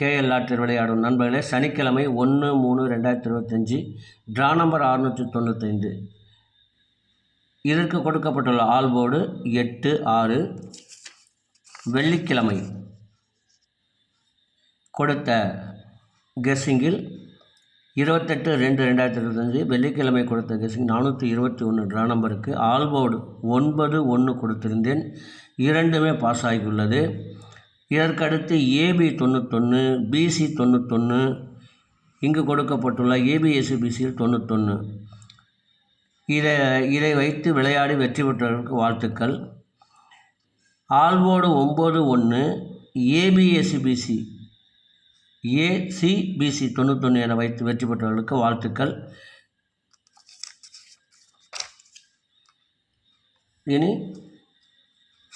KL ஆற்றில் விளையாடும் நண்பர்களே சனிக்கிழமை ஒன்று மூணு ரெண்டாயிரத்தி இருபத்தஞ்சி ட்ரா நம்பர் அறுநூற்றி தொண்ணூத்தைந்து. இதற்கு கொடுக்கப்பட்டுள்ள ஆல் போர்டு எட்டு ஆறு வெள்ளிக்கிழமை கொடுத்த கெஸ்ஸிங்கில் இருபத்தெட்டு ரெண்டு ரெண்டாயிரத்தி இருபத்தஞ்சி வெள்ளிக்கிழமை கொடுத்த கெஸ்ஸிங் நானூற்றி இருபத்தி ஒன்று ட்ரா நம்பருக்கு ஆல் போர்டு ஒன்பது ஒன்று கொடுத்திருந்தேன். இரண்டுமே பாஸ் ஆகியுள்ளது. இதற்கடுத்து ஏபி தொண்ணூத்தொன்று பிசி தொண்ணூத்தொன்று இங்கு கொடுக்கப்பட்டுள்ள ஏபிஎஸ்பிசியில் தொண்ணூத்தொன்று இதை இதை வைத்து விளையாடி வெற்றி பெற்றவர்களுக்கு வாழ்த்துக்கள். ஆல்போடு ஒம்பது ஒன்று ஏபிஎஸ்பிசி ஏசிபிசி தொண்ணூத்தொன்று என வைத்து வெற்றி பெற்றவர்களுக்கு வாழ்த்துக்கள். இனி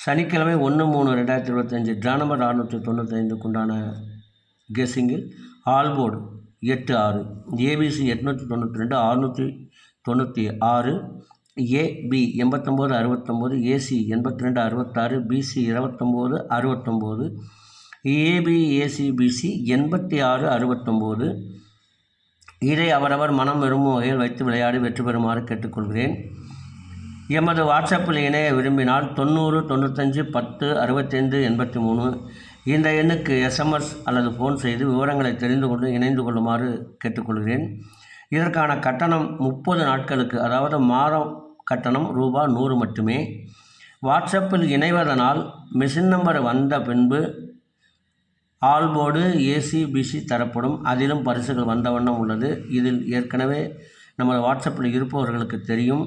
சனிக்கிழமை ஒன்று மூணு ரெண்டாயிரத்தி இருபத்தஞ்சி ட்ரா அறுநூற்றி தொண்ணூத்தைந்துக்குண்டான கெஸ்ஸிங்கில் ஆல்போர்டு எட்டு ஆறு ஏபிசி எட்நூற்றி தொண்ணூற்றி ரெண்டு அறுநூற்றி தொண்ணூற்றி ஆறு ஏபி எண்பத்தொம்போது அறுபத்தொம்போது ஏசி எண்பத்தி ரெண்டு அறுபத்தாறு பிசி இருபத்தொம்போது அறுபத்தொம்போது ஏபி ஏசிபிசி எண்பத்தி ஆறு அறுபத்தொம்போது. இதை அவரவர் மனம் விரும்பும் வகையில் வைத்து விளையாடி வெற்றி பெறுமாறு கேட்டுக்கொள்கிறேன். எமது வாட்ஸ்அப்பில் இணைய விரும்பினால் தொண்ணூறு தொண்ணூத்தஞ்சு பத்து அறுபத்தைந்து எண்பத்தி மூணு இந்த எண்ணுக்கு எஸ்எம்எஸ் அல்லது ஃபோன் செய்து விவரங்களை தெரிந்து கொண்டு இணைந்து கொள்ளுமாறு கேட்டுக்கொள்கிறேன். இதற்கான கட்டணம் முப்பது நாட்களுக்கு அதாவது மாதம் கட்டணம் ரூபா நூறு மட்டுமே. வாட்ஸ்அப்பில் இணைவதனால் மிஷின் நம்பர் வந்த பின்பு ஆல்போர்டு ஏசி பிசி தரப்படும். அதிலும் பரிசுகள் வந்த வண்ணம் உள்ளது. இதில் ஏற்கனவே நமது வாட்ஸ்அப்பில் இருப்பவர்களுக்கு தெரியும்.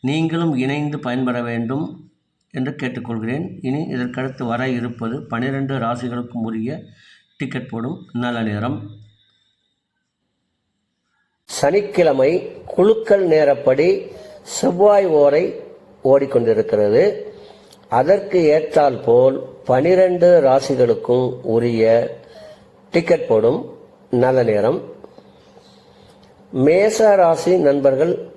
நீங்களும் இணைந்து பயன்பெற வேண்டும் என்று கேட்டுக்கொள்கிறேன். இனி இதற்கடுத்து வர இருப்பது பனிரெண்டு ராசிகளுக்கும் உரிய டிக்கெட் போடும் நல்ல நேரம். சனிக்கிழமை குழுக்கள் நேரப்படி செவ்வாய் ஓரை ஓடிக்கொண்டிருக்கிறது. அதற்கு ஏற்றால் போல் பனிரெண்டு ராசிகளுக்கும் உரிய டிக்கெட் போடும் நல்ல நேரம். மேச ராசி நண்பர்கள்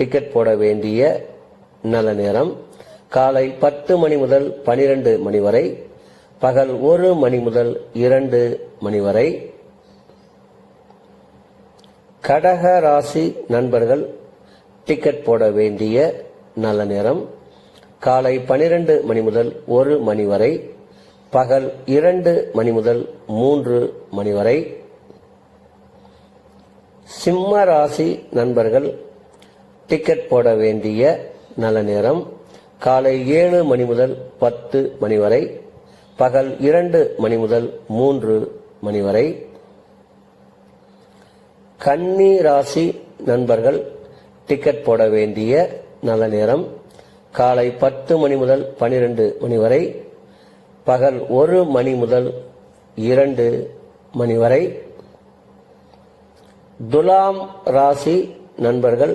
டிக்கெட் போட வேண்டிய நல்ல நேரம் காலை பத்து மணி முதல் பனிரெண்டு மணி வரை பகல் ஒரு மணி முதல் இரண்டு மணி வரை. கடக ராசி நண்பர்கள் டிக்கெட் போட வேண்டிய நல்ல நேரம் காலை பனிரெண்டு மணி முதல் ஒரு மணி வரை பகல் இரண்டு மணி முதல் மூன்று மணி வரை. சிம்ம ராசி நண்பர்கள் டிக்கெட் போட வேண்டிய நல்ல நேரம் காலை ஏழு மணி முதல் பத்து மணி வரை பகல் இரண்டு மணி முதல் மூன்று மணி வரை. கன்னி ராசி நண்பர்கள் டிக்கெட் போட வேண்டிய நல்ல நேரம் காலை பத்து மணி முதல் பனிரெண்டு மணி வரை பகல் ஒரு மணி முதல் இரண்டு மணி வரை. துலாம் ராசி நண்பர்கள்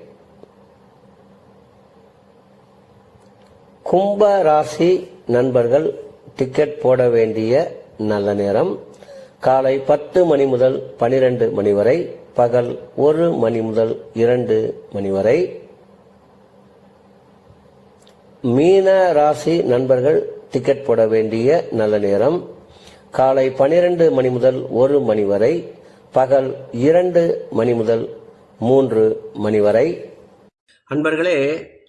கும்ப ராசி நண்பர்கள் டிக்கெட் போட வேண்டிய நல்ல நேரம். காலை பத்து மணி முதல் பனிரெண்டு மணி வரை பகல் ஒரு மணி முதல் இரண்டு மணி வரை. மீன ராசி நண்பர்கள் டிக்கெட் போட வேண்டிய நல்ல நேரம். காலை பனிரெண்டு மணி முதல் ஒரு மணி வரை பகல் இரண்டு மணி முதல் மூன்று மணி வரை. அன்பர்களே